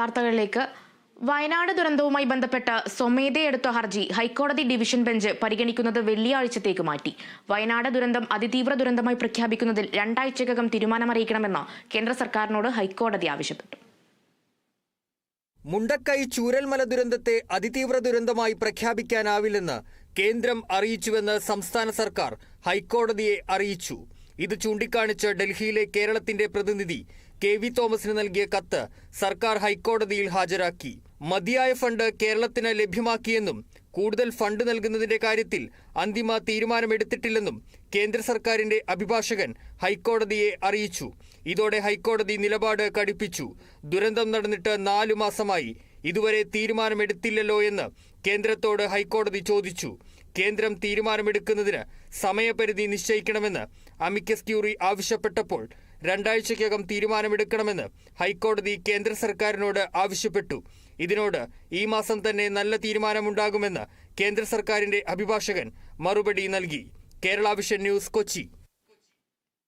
വാർത്തകളിലേക്ക്. വയനാട് ദുരന്തവുമായി ബന്ധപ്പെട്ട് സ്വമേധയെടുത്ത ഹർജി ഹൈക്കോടതി ഡിവിഷൻ ബെഞ്ച് പരിഗണിക്കുന്നത് വെള്ളിയാഴ്ചത്തേക്ക് മാറ്റി. വയനാട് ദുരന്തം അതിതീവ്ര ദുരന്തമായി പ്രഖ്യാപിക്കുന്നതിൽ രണ്ടാഴ്ചക്കകം തീരുമാനമറിയിക്കണമെന്ന് കേന്ദ്ര സർക്കാരിനോട് ഹൈക്കോടതി ആവശ്യപ്പെട്ടു. മുണ്ടക്കൈ ചൂരൽമല ദുരന്തത്തെ അതിതീവ്ര ദുരന്തമായി പ്രഖ്യാപിക്കാനാവില്ലെന്ന് കേന്ദ്രം അറിയിച്ചുവെന്ന് സംസ്ഥാന സർക്കാർ ഹൈക്കോടതിയെ അറിയിച്ചു. ഇത് ചൂണ്ടിക്കാണിച്ച് ഡൽഹിയിലെ കേരളത്തിന്റെ പ്രതിനിധി കെ വി തോമസിന് നൽകിയ കത്ത് സർക്കാർ ഹൈക്കോടതിയിൽ ഹാജരാക്കി. മതിയായ ഫണ്ട് കേരളത്തിന് ലഭ്യമാക്കിയെന്നും കൂടുതൽ ഫണ്ട് നൽകുന്നതിന്റെ കാര്യത്തിൽ അന്തിമ തീരുമാനമെടുത്തിട്ടില്ലെന്നും കേന്ദ്ര സർക്കാരിന്റെ അഭിഭാഷകൻ ഹൈക്കോടതിയെ അറിയിച്ചു. ഇതോടെ ഹൈക്കോടതി നിലപാട് കടുപ്പിച്ചു. ദുരന്തം നടന്നിട്ട് നാലു മാസമായി. ഇതുവരെ തീരുമാനമെടുത്തില്ലല്ലോ എന്ന് കേന്ദ്രത്തോട് ഹൈക്കോടതി ചോദിച്ചു. കേന്ദ്രം തീരുമാനമെടുക്കുന്നതിന് സമയപരിധി നിശ്ചയിക്കണമെന്ന് അമിക്കസ് ക്യൂറി ആവശ്യപ്പെട്ടപ്പോൾ രണ്ടാഴ്ചയ്ക്കകം തീരുമാനമെടുക്കണമെന്ന് ഹൈക്കോടതി കേന്ദ്ര സർക്കാരിനോട് ആവശ്യപ്പെട്ടു. ഇതിനോട് ഈ മാസം തന്നെ നല്ല തീരുമാനമുണ്ടാകുമെന്ന് കേന്ദ്ര സർക്കാരിന്റെ അഭിഭാഷകൻ മറുപടി നൽകി. Kerala vision news Kochi.